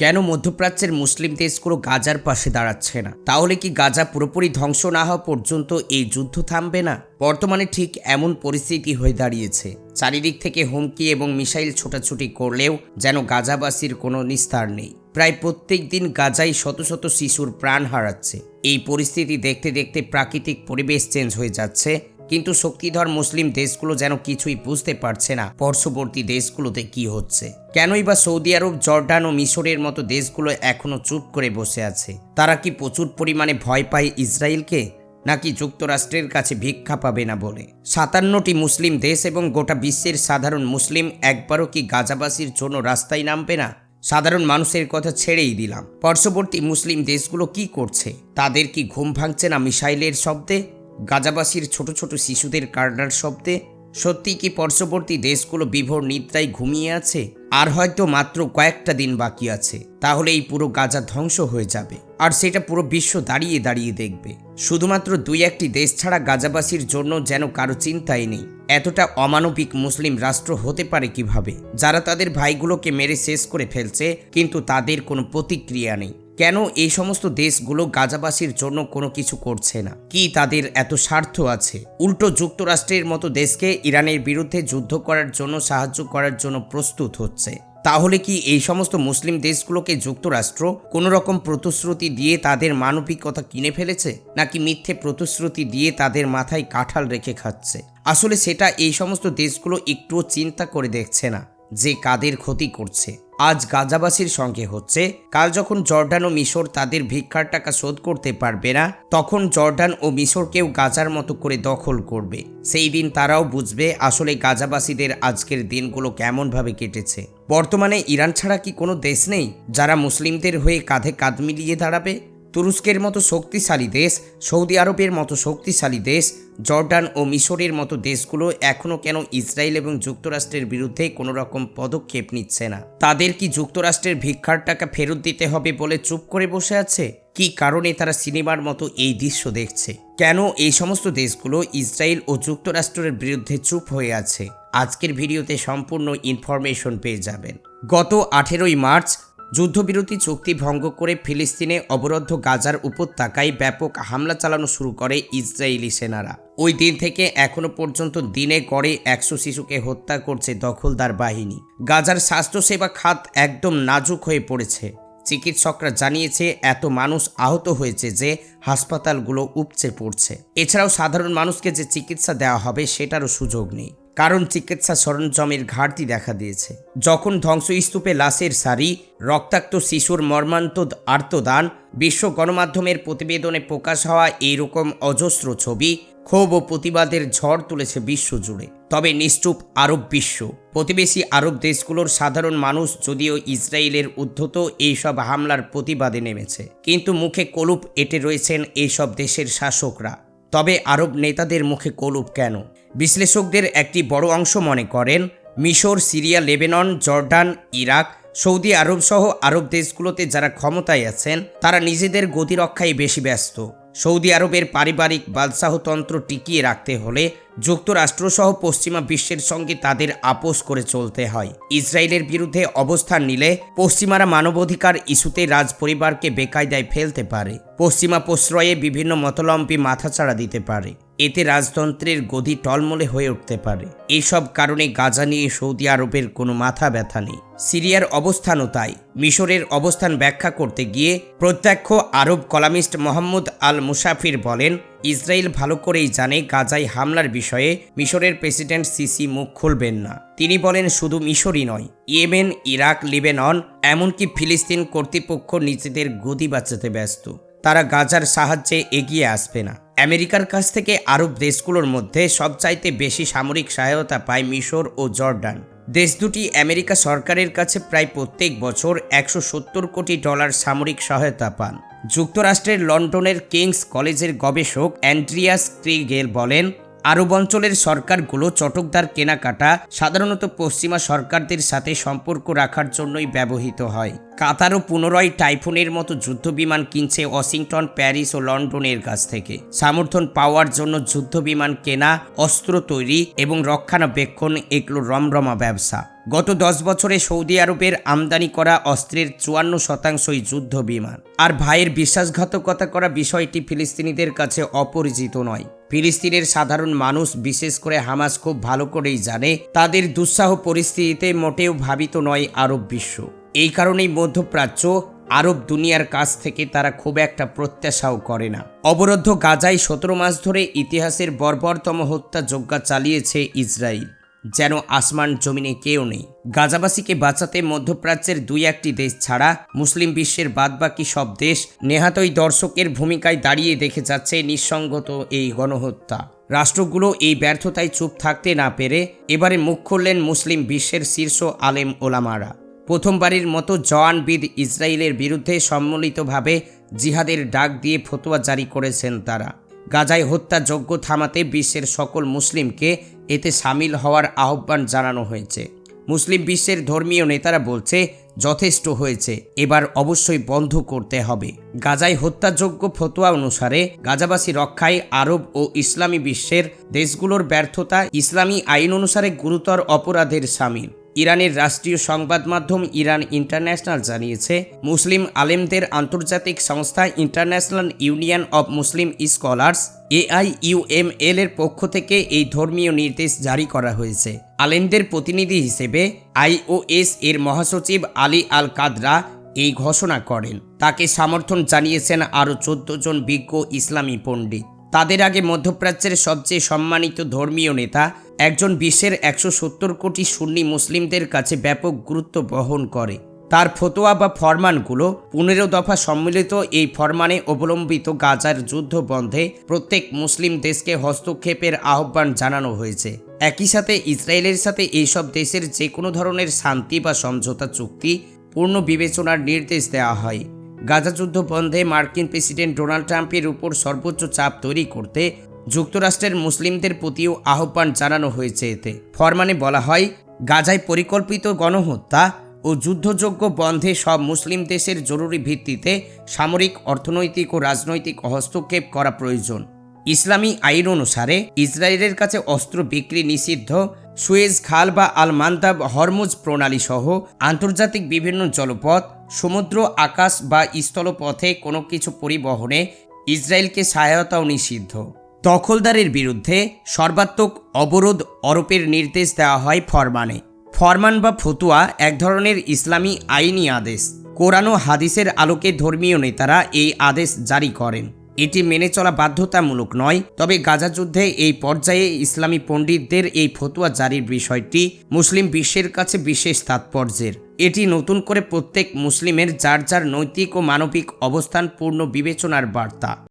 কেন মধ্যপ্রাচ্যের মুসলিম দেশগুলো গাজার পাশে দাঁড়াচ্ছে না? তাহলে কি গাজা পুরোপুরি ধ্বংস না হওয়া পর্যন্ত এই যুদ্ধ থামবে না? বর্তমানে ঠিক এমন পরিস্থিতি হয়ে দাঁড়িয়েছে। চারিদিক থেকে হুমকি এবং মিসাইল ছোটাছুটি করলেও যেন গাজাবাসীর কোনো নিস্তার নেই। প্রায় প্রত্যেক দিন গাজায় শত শত শিশুর প্রাণ হারাচ্ছে। এই পরিস্থিতি দেখতে দেখতে প্রাকৃতিক পরিবেশ চেঞ্জ হয়ে যাচ্ছে। কিন্তু শক্তিধর মুসলিম দেশগুলো যেন কিছুই বুঝতে পারছে না পার্শ্ববর্তী দেশগুলোতে কি হচ্ছে। কেনই বা সৌদি আরব, জর্ডান ও মিশরের মতো দেশগুলো এখনও চুপ করে বসে আছে? তারা কি প্রচুর পরিমাণে ভয় পায় ইসরায়েলকে? নাকি যুক্তরাষ্ট্রের কাছে ভিক্ষা পাবে না বলে? সাতান্নটি মুসলিম দেশ এবং গোটা বিশ্বের সাধারণ মুসলিম একবারও কি গাজাবাসীর জন্য রাস্তায় নামবে না? সাধারণ মানুষের কথা ছেড়েই দিলাম। পার্শ্ববর্তী মুসলিম দেশগুলো কি করছে? তাদের কি ঘুম ভাঙছে না মিসাইলের শব্দে? গাজাবাসীর ছোট ছোট শিশুদের কান্নার শব্দে সত্যি কি পার্শ্ববর্তী দেশগুলো বিভোর নিদ্রায় ঘুমিয়ে আছে? আর হয়তো মাত্র কয়েকটা দিন বাকি আছে, তাহলে এই পুরো গাজা ধ্বংস হয়ে যাবে। আর সেটা পুরো বিশ্ব দাঁড়িয়ে দাঁড়িয়ে দেখবে। শুধুমাত্র দুই একটি দেশ ছাড়া গাজাবাসীর জন্য যেন কারও চিন্তাই নেই। এতটা অমানবিক মুসলিম রাষ্ট্র হতে পারে কীভাবে? যারা তাদের ভাইগুলোকে মেরে শেষ করে ফেলছে, কিন্তু তাদের কোনো প্রতিক্রিয়া নেই। কেন এই সমস্ত দেশগুলো গাজাবাসীর জন্য কোনো কিছু করছে না? কি তাদের এত স্বার্থ আছে? উল্টো যুক্তরাষ্ট্রের মতো দেশকে ইরানের বিরুদ্ধে যুদ্ধ করার জন্য, সাহায্য করার জন্য প্রস্তুত হচ্ছে। তাহলে কি এই সমস্ত মুসলিম দেশগুলোকে যুক্তরাষ্ট্র কোনো রকম প্রতিশ্রুতি দিয়ে তাদের মানবিকতা কিনে ফেলেছে? নাকি মিথ্যে প্রতিশ্রুতি দিয়ে তাদের মাথায় কাঁঠাল রেখে খাচ্ছে? আসলে সেটা এই সমস্ত দেশগুলো একটুও চিন্তা করে দেখছে না। যে কাদের ক্ষতি করছে। আজ গাজাবাসীর সঙ্গে হচ্ছে, কাল যখন জর্ডান ও মিশর তাদের ভিক্ষার টাকা শোধ করতে পারবে না, তখন জর্ডান ও মিশরকেও গাজার মতো করে দখল করবে। সেই দিন তারাও বুঝবে আসলে গাজাবাসীদের আজকের দিনগুলো কেমনভাবে কেটেছে। বর্তমানে ইরান ছাড়া কি কোনো দেশ নেই যারা মুসলিমদের হয়ে কাঁধে কাঁধ মিলিয়ে দাঁড়াবে? তুরস্কের মতো শক্তিশালী দেশ, সৌদি আরবের মতো শক্তিশালী দেশ, জর্ডান ও মিশরের মতো দেশগুলো এখনও কেন ইসরায়েল এবং যুক্তরাষ্ট্রের বিরুদ্ধে কোনো রকম পদক্ষেপ নিচ্ছে না? তাদের কি যুক্তরাষ্ট্রের ভিক্ষার টাকা ফেরত দিতে হবে বলে চুপ করে বসে আছে? কি কারণে তারা সিনেমার মতো এই দৃশ্য দেখছে? কেন এই সমস্ত দেশগুলো ইসরায়েল ও যুক্তরাষ্ট্রের বিরুদ্ধে চুপ হয়ে আছে? আজকের ভিডিওতে সম্পূর্ণ ইনফরমেশন পেয়ে যাবেন। গত আঠেরোই মার্চ যুদ্ধবিরতি চুক্তি ভঙ্গ করে ফিলিস্তিনে অবরুদ্ধ গাজার উপত্যকায় ব্যাপক হামলা চালানো শুরু করে ইসরায়েলি সেনারা। ওই দিন থেকে এখনও পর্যন্ত দিনে গড়ে একশো শিশুকে হত্যা করছে দখলদার বাহিনী। গাজার স্বাস্থ্যসেবা খাত একদম নাজুক হয়ে পড়েছে। চিকিৎসকরা জানিয়েছে, এত মানুষ আহত হয়েছে যে হাসপাতালগুলো উপচে পড়ছে। এছাড়াও সাধারণ মানুষকে যে চিকিৎসা দেওয়া হবে সেটারও সুযোগ নেই। কারণ চিকিৎসা সরঞ্জামের ঘাটতি দেখা দিয়েছে। যখন ধ্বংসস্তূপে লাশের সারি, রক্তাক্ত শিশুর মর্মান্তদ আর্তদান বিশ্ব গণমাধ্যমের প্রতিবেদনে প্রকাশ হওয়া এইরকম অজস্র ছবি ক্ষোভ ও প্রতিবাদের ঝড় তুলেছে বিশ্বজুড়ে। তবে নিশ্চুপ আরব বিশ্ব, প্রতিবেশী আরব দেশগুলোর সাধারণ মানুষ যদিও ইসরায়েলের উদ্ধত এইসব হামলার প্রতিবাদে নেমেছে। কিন্তু মুখে কলুপ এঁটে রয়েছেন এইসব দেশের শাসকরা। তবে আরব নেতাদের মুখে কলুপ কেন? বিশ্লেষকদের একটি বড় অংশ মনে করেন, মিশর, Syria, Lebanon, Jordan, Iraq, Saudi আরব সহ আরব দেশগুলোতে যারা ক্ষমতায় আছেন, তারা নিজেদের গতিরক্ষায় বেশি ব্যস্ত। সৌদি আরবের পারিবারিক বাদশাহতন্ত্র টিকিয়ে রাখতে হলে যুক্তরাষ্ট্রসহ পশ্চিমা বিশ্বের সঙ্গে তাদের আপোষ করে চলতে হয়। ইসরায়েলের বিরুদ্ধে অবস্থান নিলে পশ্চিমারা মানবাধিকার ইস্যুতে রাজ পরিবারকে বেকায়দায় ফেলতে পারে। পশ্চিমা প্রশ্রয়ে বিভিন্ন মতলম্বী মাথাচাড়া দিতে পারে। এতে রাজতন্ত্রের গদি টলমলে হয়ে উঠতে পারে। এইসব কারণে গাজা নিয়ে সৌদি আরবের কোনো মাথা ব্যথা নেই। সিরিয়ার অবস্থানও তাই। মিশরের অবস্থান ব্যাখ্যা করতে গিয়ে প্রত্যক্ষ আরব কলামিস্ট মোহাম্মদ আল মুসাফির বলেন ইসরায়েল ভালো করেই জানে গাজায় হামলার বিষয়ে। মিশরের প্রেসিডেন্ট সিসি মুখ খুলবেন না। তিনি বলেন, শুধু মিশরই নয়, ইয়েমেন, ইরাক, লিবেনন, এমনকি ফিলিস্তিন কর্তৃপক্ষ নিজেদের গদি বাঁচাতে ব্যস্ত। তারা গাজার সাহায্যে এগিয়ে আসবে না। আমেরিকার কাছ থেকে আরব দেশগুলোর মধ্যে সবচাইতে বেশি সামরিক সহায়তা পায় মিশর ও জর্ডান। দেশ দুটি আমেরিকা সরকারের কাছে প্রায় প্রত্যেক বছর একশো সত্তর কোটি ডলার সামরিক সহায়তা পান। যুক্তরাষ্ট্রের লন্ডনের কিংস কলেজের গবেষক অ্যান্ড্রিয়াস ক্রিগেল বলেন আরব অঞ্চলের সরকারগুলো চটকদার কেনাকাটা সাধারণত পশ্চিমা সরকারদের সাথে সম্পর্ক রাখার জন্যই ব্যবহৃত হয়। কাতারও পুনরায় টাইফুনের মতো যুদ্ধবিমান কিনছে ওয়াশিংটন, প্যারিস ও লন্ডনের কাছ থেকে। সমর্থন পাওয়ার জন্য যুদ্ধবিমান কেনা, অস্ত্র তৈরি এবং রক্ষণাবেক্ষণ এগুলো রমরমা ব্যবসা। গত দশ বছরে সৌদি আরবের আমদানি করা অস্ত্রের চুয়ান্ন শতাংশই যুদ্ধ বিমান আর ভাইয়ের বিশ্বাসঘাতকতা করা বিষয়টি ফিলিস্তিনিদের কাছে অপরিচিত নয়। ফিলিস্তিনের সাধারণ মানুষ, বিশেষ করে হামাস খুব ভালো করেই জানে, তাদের দুঃসাহ পরিস্থিতিতে মোটেও ভাবিত নয় আরব বিশ্ব। এই কারণেই মধ্যপ্রাচ্য আরব দুনিয়ার কাছ থেকে তারা খুব একটা প্রত্যাশাও করে না। অবরুদ্ধ গাজায় সতেরো মাস ধরে ইতিহাসের বর্বরতম হত্যা যোগ্যা চালিয়েছে ইসরায়েল যেন আসমান জমিনে কেউ নেই। গাজাবাসীকে বাঁচাতে মধ্যপ্রাচ্যের দুই একটি দেশ ছাড়া মুসলিম বিশ্বের বাদবাকি সব দেশ নেহাতই দর্শকের ভূমিকায় দাঁড়িয়ে দেখে যাচ্ছে নিঃসঙ্গত এই গণহত্যা। রাষ্ট্রগুলো এই ব্যর্থতায় চুপ থাকতে না পেরে এবারে মুখ খুললেন মুসলিম বিশ্বের শীর্ষ আলেম ওলামারা। প্রথমবারের মতো জওয়ানবিদ ইসরায়েলের বিরুদ্ধে সম্মিলিতভাবে জিহাদের ডাক দিয়ে ফতোয়া জারি করেছেন তারা। গাজায় হত্যাযজ্ঞ থামাতে বিশ্বের সকল মুসলিমকে এতে সামিল হওয়ার আহ্বান জানানো হয়েছে। মুসলিম বিশ্বের ধর্মীয় নেতারা বলছে, যথেষ্ট হয়েছে, এবার অবশ্যই বন্ধ করতে হবে। গাজায় হত্যাযোগ্য ফতোয়া অনুসারে গাজাবাসী রক্ষায় আরব ও ইসলামী বিশ্বের দেশগুলোর ব্যর্থতা ইসলামী আইন অনুসারে গুরুতর অপরাধের সামিল। ইরানের রাষ্ট্রীয় সংবাদ মাধ্যম ইরান ইন্টারন্যাশনাল জানিয়েছে, মুসলিম আলেমদের আন্তর্জাতিক সংস্থা international union of Muslim scholars AIUML এর পক্ষ থেকে এই ধর্মীয় নির্দেশ জারি করা হয়েছে। আলেমদের প্রতিনিধি হিসেবে আইওএস এর মহাসচিব আলী আল কাদরা এই ঘোষণা করেন। তাকে সমর্থন জানিয়েছেন আরও চোদ্দ জন বিজ্ঞ ইসলামী পণ্ডিত। তাদের আগে মধ্যপ্রাচ্যের সবচেয়ে সম্মানিত ধর্মীয় নেতা একজন বিশ্বের একশো সত্তর কোটি সুন্নি মুসলিমদের কাছে ব্যাপক গুরুত্ব বহন করে। তার ফতোয়া বা ফরমানগুলো পনেরো দফা সম্মিলিত এই ফরমানে অবলম্বিত গাজার যুদ্ধ বন্ধে প্রত্যেক মুসলিম দেশকে হস্তক্ষেপের আহ্বান জানানো হয়েছে। একই সাথে ইসরায়েলের সাথে এইসব দেশের যে কোনো ধরনের শান্তি বা সমঝোতা চুক্তি পূর্ণ বিবেচনার নির্দেশ দেওয়া হয়। গাজা যুদ্ধ বন্ধে মার্কিন প্রেসিডেন্ট ডোনাল্ড ট্রাম্পের উপর সর্বোচ্চ চাপ তৈরি করতে যুক্তরাষ্ট্রের মুসলিমদের প্রতিও আহ্বান জানানো হয়েছে এতে। ফরমানে বলা হয়, গাজায় পরিকল্পিত গণহত্যা ও যুদ্ধযোগ্য বন্ধে সব মুসলিম দেশের জরুরি ভিত্তিতে সামরিক, অর্থনৈতিক ও রাজনৈতিক হস্তক্ষেপ করা প্রয়োজন। ইসলামী আইন অনুসারে, ইসরায়েলের কাছে অস্ত্র বিক্রি নিষিদ্ধ, সুয়েজ খাল বা আল মান্তাব হরমুজ প্রণালী সহ আন্তর্জাতিক বিভিন্ন জলপথ, সমুদ্র, আকাশ বা স্থলপথে কোনো কিছু পরিবহনে ইসরায়েলকে সহায়তাও নিষিদ্ধ। দখলদারের বিরুদ্ধে সর্বাত্মক অবরোধ অরোপের নির্দেশ দেওয়া হয় ফরমানে। ফরমান বা ফতুয়া এক ধরনের ইসলামী আইনি আদেশ। কোরআন ও হাদিসের আলোকে ধর্মীয় নেতারা এই আদেশ জারি করেন। এটি মেনে চলা বাধ্যতামূলক নয়, তবে গাজা যুদ্ধে এই পর্যায়ে ইসলামী পণ্ডিতদের এই ফতুয়া জারির বিষয়টি মুসলিম বিশ্বের কাছে বিশেষ তাৎপর্যের। এটি নতুন করে প্রত্যেক মুসলিমের যার যার নৈতিক ও মানবিক অবস্থান পূর্ণ বিবেচনার বার্তা।